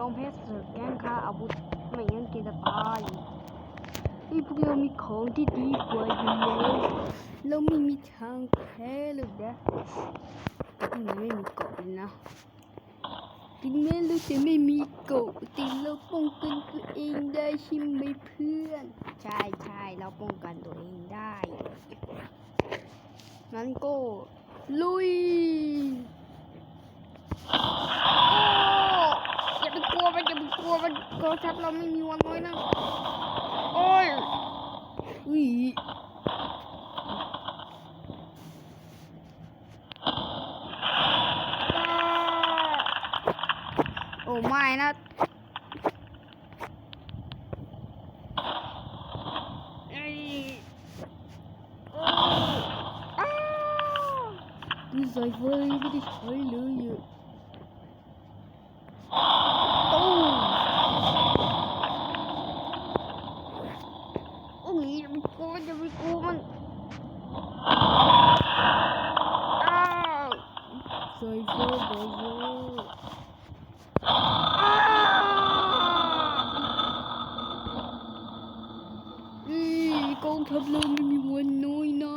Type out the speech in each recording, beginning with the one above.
ยอมแพ้ศึกแย่งค่าอาวุธไม่งั้นแกจะตายไอ้ยพวกเรามีของที่ดีกว่าอยู่แล้วเราไม่มีทางแพ้เลยนะทำไมไม่มีเกาะเลยนะถึงแม้เราจะไม่มีเกาะแต่เราป้องกันตัวเองได้ใช่ไหมเพื่อน ใช่ใช่เราป้องกันตัวเองได้งั้นก็ลุย ลัวมันโทรศัพท์เราไม่มีวันน้อยนะโอ้ยอุ้ยโอ้ไม่นะเอ้ยโอ้อ้าวดูสายไฟไม่ได้ใช้เลยอะ ตู้โอ้ยอย่าไปกลัว มันอย่าไปกลัวมันอ้าวใส่เฟอร์บอยอ้าวอีกองทัพเราไม่มีวันน้อยนะ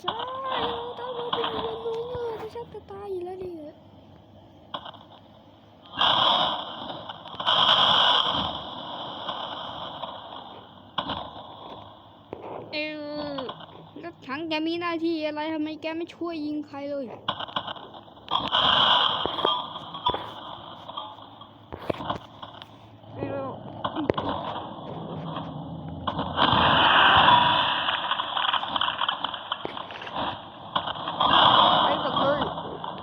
ใช่กองทัพเราไม่มีวันน้อยนะจะชักจะตายอยู่แล้วเนี่ย เออ แกมีหน้าที่อะไรทำไมแกไม่ช่วยยิงใครเลยเออไปตกเลย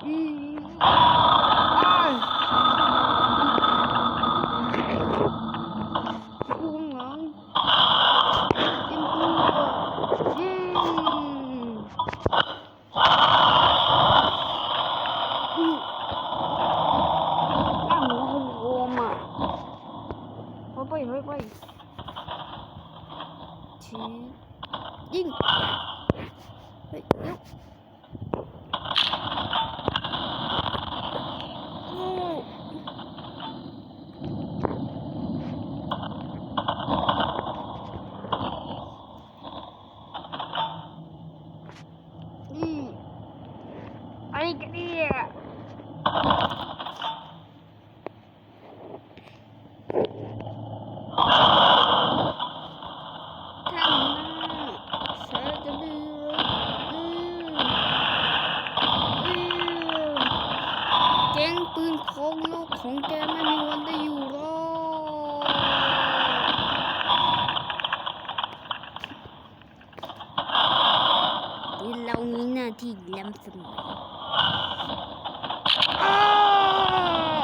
อืมอ้ายกูข้างหลัง กินตัวอืมอืมหน้าหมูโอมๆอะไปไปไปไปชี้ยิงเฮ้ยเดี๋ยวโอ้นี่อะไรกันเนี่ยท่านนะเสือจะดื้ออืมอืมแก๊งปืนของโลกของแกไม่มีวันได้อยู่รอดเราาที่ล้ำเสมออ้าว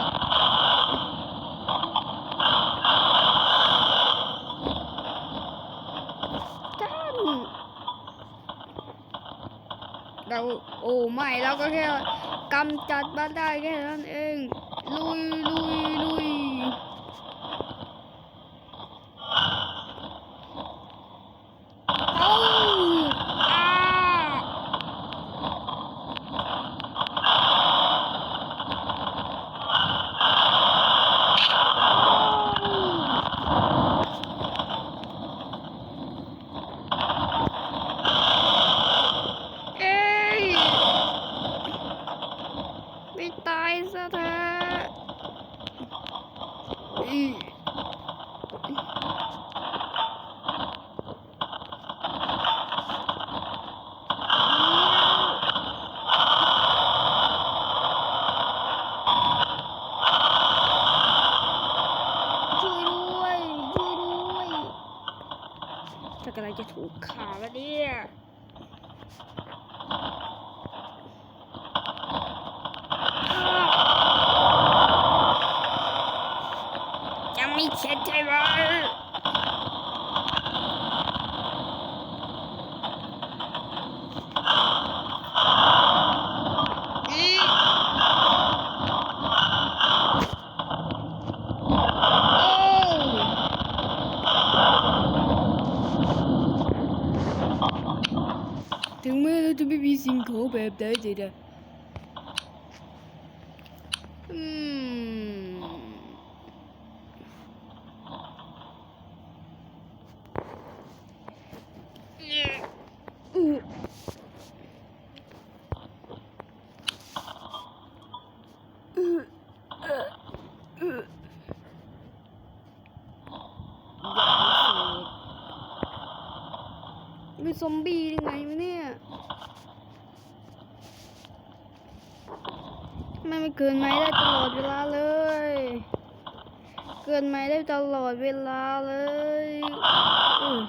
ท่านเราโอ้ไม่เราก็แค่กำจัดมันได้แค่นั้นเอง ลุยลุยลุยเอาอ่าเอ้ยไม่ตายซะเถอะอีช่วยด้วยช่วยด้วยถ้ากำลังจะถูกขาแล้วเนี่ยยังไม่เช็ดใช่ไหมอีโอ้ ถึงแม้เราจะไม่มีสิ่งของแบบใดใดอืมอืมเอ่ออืมอย่าไปเสกมีซอมบี้ยังไงวะเนี่ย ทำไมมัน เกินไม้ได้ตลอดเวลาเลย เกินไม้ได้ตลอดเวลาเลยอือ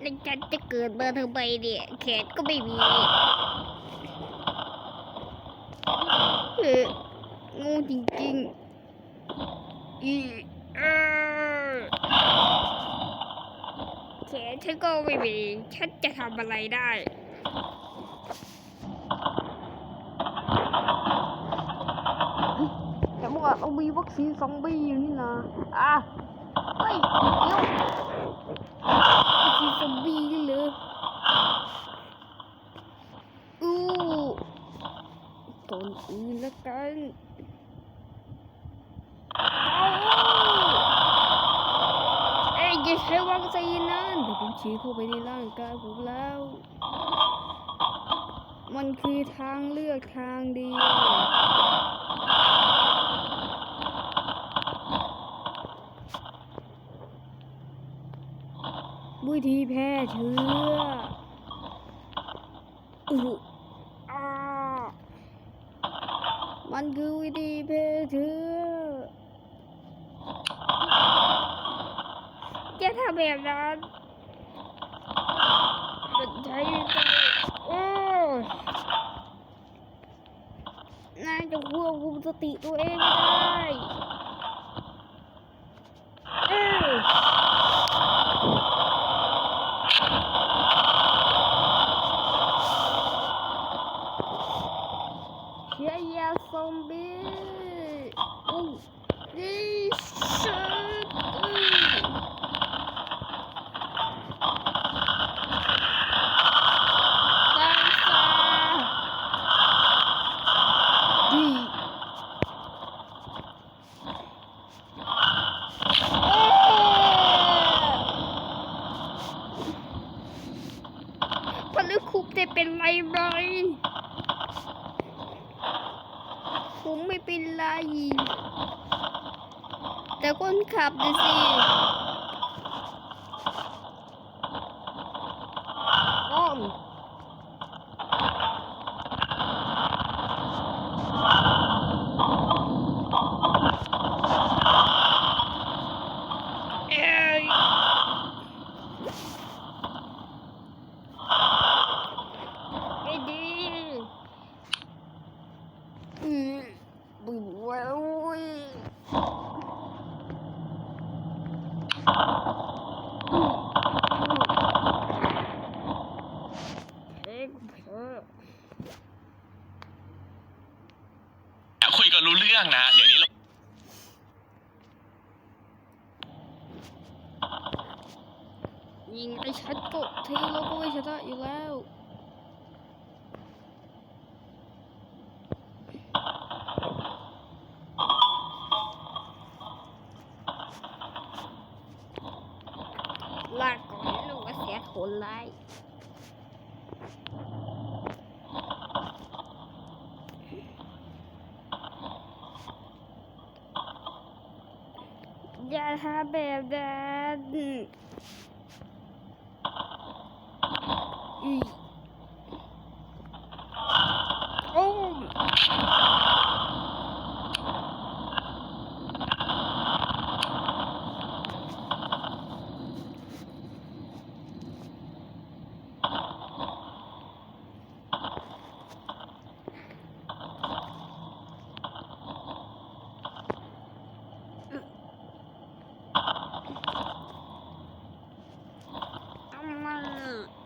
แล้วฉันจะเกิดมาทำไมเนี่ยแขนก็ไม่มีเอองงจริงๆอีเออ แขนฉันก็ไม่มี ฉันจะทำอะไรได้ แต่ว่าเรามีวัคซีนซอมบี้อยู่นี่นะอะเฮ้ยเดี๋ยววัคซีนซอมบี้นี่เลยอู้ตนอื่นละกันเอา เอ้ยอย่าใช้วังซีนนั่นเดี๋ยวผมฉีดเข้าไปในร่างกายผมแล้ว มันคือทางเลือกทางเดียววิธีแพร่เชื้อหูอ้ามันคือวิธีแพร่เชื้อ จะทำแบบนั้นมันใช้ใจโอ้น่าจะควบคุมสติตัวเองได้เอ้ยเชียร์ยาซอมบี้โอ้ยี่สิบตายซะดีเอ้พลึกคุปได้เป็นไรไหม ผมไม่เป็นไร แต่ คนขับดิสิอ้อมเอ้ยไม่ดี อืมบุยบุยบุยเอ็กเออ คุยกันรู้เรื่องนะ เดี๋ยวนี้เรายิงไอ้ชัดก็ทีเราก็ไม่ชนะอยู่แล้ว ลากก่อนลูกว่าเสียคนร้าย อย่าทำแบบนั้นอีโอ้มทำไมอะ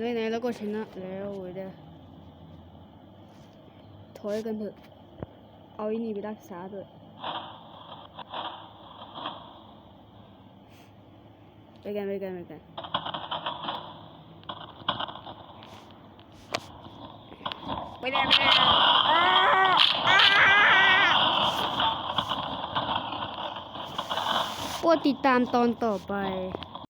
ไหนๆแล้วก็ชนะแล้วเว้ยเด้อถอยกันเถอะ เอาไอ้นี่ไปรักษาด้วยไปกันไปกันไปกันไปได้ไปได้อ้าอ้าโปรดติดตามตอนต่อไป